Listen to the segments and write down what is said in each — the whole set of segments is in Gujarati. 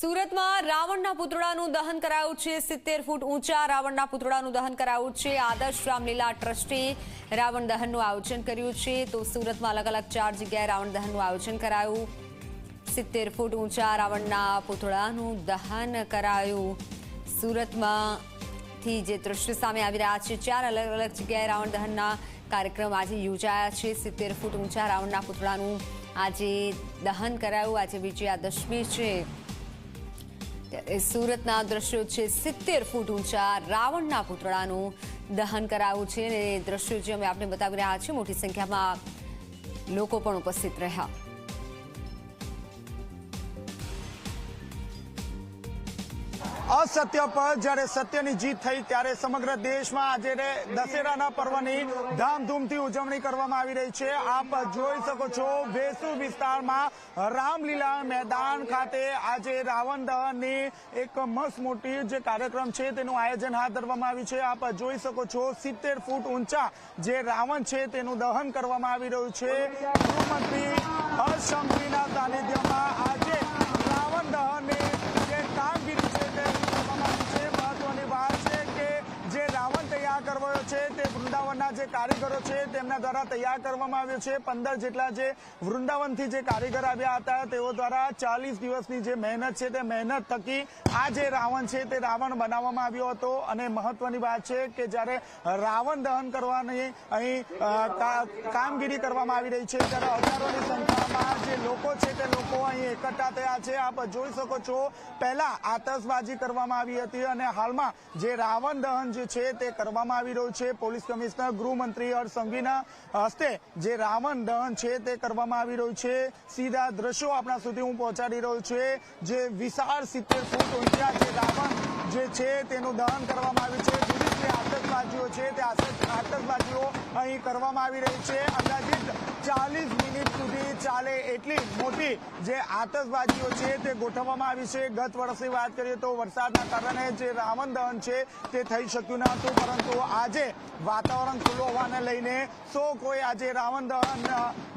સુરતમાં રાવણના પુતળાનું દહન કરાયું છે. સિત્તેર ફૂટ ઊંચા રાવણના પુતળાનું દહન કરાયું છે. આદર્શ રામલીલા ટ્રસ્ટે રાવણ દહનનું આયોજન કર્યું છે. તો સુરતમાં અલગ અલગ ચાર જગ્યાએ રાવણ દહનનું આયોજન કરાયું. સિત્તેર ફૂટ ઊંચા રાવણના પુતળાનું દહન કરાયું. સુરતમાંથી જે દ્રશ્ય સામે આવી રહ્યા છે, ચાર અલગ અલગ જગ્યાએ રાવણ દહનના કાર્યક્રમ આજે યોજાયા છે. સિત્તેર ફૂટ ઊંચા રાવણના પુતળાનું આજે દહન કરાયું. આજે વિજયાદશમી છે. ત્યારે સુરતના દ્રશ્યો છે સિત્તેર ફૂટ ઊંચા રાવણના પૂતળાનું દહન કરાયું છે અને દ્રશ્યો જે અમે આપને બતાવી રહ્યા છીએ, મોટી સંખ્યામાં લોકો પણ ઉપસ્થિત રહ્યા. અસત્ય પર જ્યારે સત્યની જીત થઈ ત્યારે સમગ્ર દેશમાં આજે દશેરાના પર્વની ધામધૂમથી ઉજવણી કરવામાં આવી રહી છે. આપ જોઈ શકો છો વેસુ વિસ્તારમાં રામલીલા મેદાન ખાતે આજે રાવણ દહનની એક મસ્ત મોટી જે કાર્યક્રમ છે તેનું આયોજન હાથ ધરવામાં આવ્યું છે. આપ જોઈ શકો છો સિત્તેર ફૂટ ઊંચા જે રાવણ છે તેનું દહન કરવામાં આવી રહ્યું છે. ગૃહમંત્રી હર્ષ સંઘવીના સાનિધ્યમાં આજે રાવણ દહનની જે કામગીરી છે તે કરવામાં આવી છે મહત્વની વાત છે કે જે રાવણ તૈયાર કરવાયો છે તે વૃંદાવનના જે કારીગરો છે તેમના દ્વારા તૈયાર કરવામાં આવ્યો છે. પંદર જેટલા જે વૃંદાવનથી જે કારીગર આવ્યા હતા, તેઓ દ્વારા ચાલીસ દિવસની જે મહેનત છે, તે મહેનત થકી આ જે રાવણ છે, તે રાવણ બનાવવામાં આવ્યો હતો. અને મહત્વની વાત છે કે જ્યારે રાવણ દહન કરવાની અહીં કામગીરી કરવામાં આવી રહી છે, ત્યારે હજારોની સંખ્યામાં જે લોકો છે, તે લોકો અહીં એકઠા થયા છે. આપ જોઈ શકો છો, પહેલા આતશબાજી કરવામાં આવી હતી અને હાલમાં જે રાવણ દહન જે છે, તે કરવામાં આવી રહ્યું છે. પોલીસ કમિશનર ગૃહમંત્રી હર્ષ સંઘવીના હસ્તે જે રાવણ દહન છે તે કરવામાં આવી રહ્યું છે. સીધા દ્રશ્યો આપણા સુધી હું પહોંચાડી રહ્યો છું. જે વિશાળ સિત્તેર ફૂટ ઊંચા જે રાવણ જે છે તેનું દહન કરવામાં આવ્યું છે. જે આતંકવાદીઓ છે તે આતંકવાદીઓ અહીં કરવામાં આવી રહી છે. અંદાજિત ચાલીસ મિનિટ સુધી ચાલે એટલી મોટી જે આતશબાજીઓ છે તે ગોઠવવામાં આવી છે. ગત વર્ષની વાત કરીએ તો વરસાદના કારણે જે રાવણ દહન છે તે થઈ શક્યું ન હતું, પરંતુ આજે વાતાવરણ ખુલ્લું હોવાને લઈને સો કોઈ આજે રાવણ દહન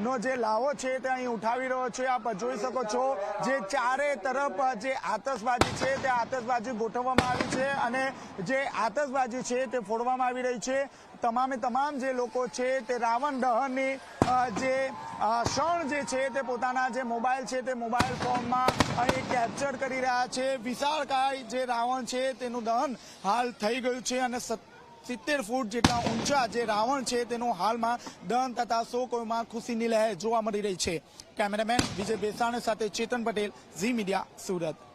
નો જે લાવો છે તે અહીં ઉઠાવી રહ્યો છે. આપ જોઈ શકો છો જે ચારે તરફ જે આતશબાજી છે તે આતશબાજી ગોઠવવામાં આવી છે અને જે આતશબાજી છે તે ફોડવામાં આવી રહી છે. તમામે તમામ જે લોકો છે તે રાવણ દહનની જે ક્ષણ જે છે તે પોતાના જે મોબાઈલ છે તે મોબાઈલ ફોનમાં અહીં કેપ્ચર કરી રહ્યા છે. વિશાળકાય જે રાવણ છે તેનું દહન હાલ થઈ ગયું છે અને સિત્તેર ફૂટ જેટલા ઊંચા જે રાવણ છે તેનું હાલમાં દહન થતા શોકોમાં ખુશીની લહેર જોવા મળી રહી છે. કેમેરામેન વિજય બેસાણ સાથે ચેતન પટેલ, ઝી મીડિયા સુરત.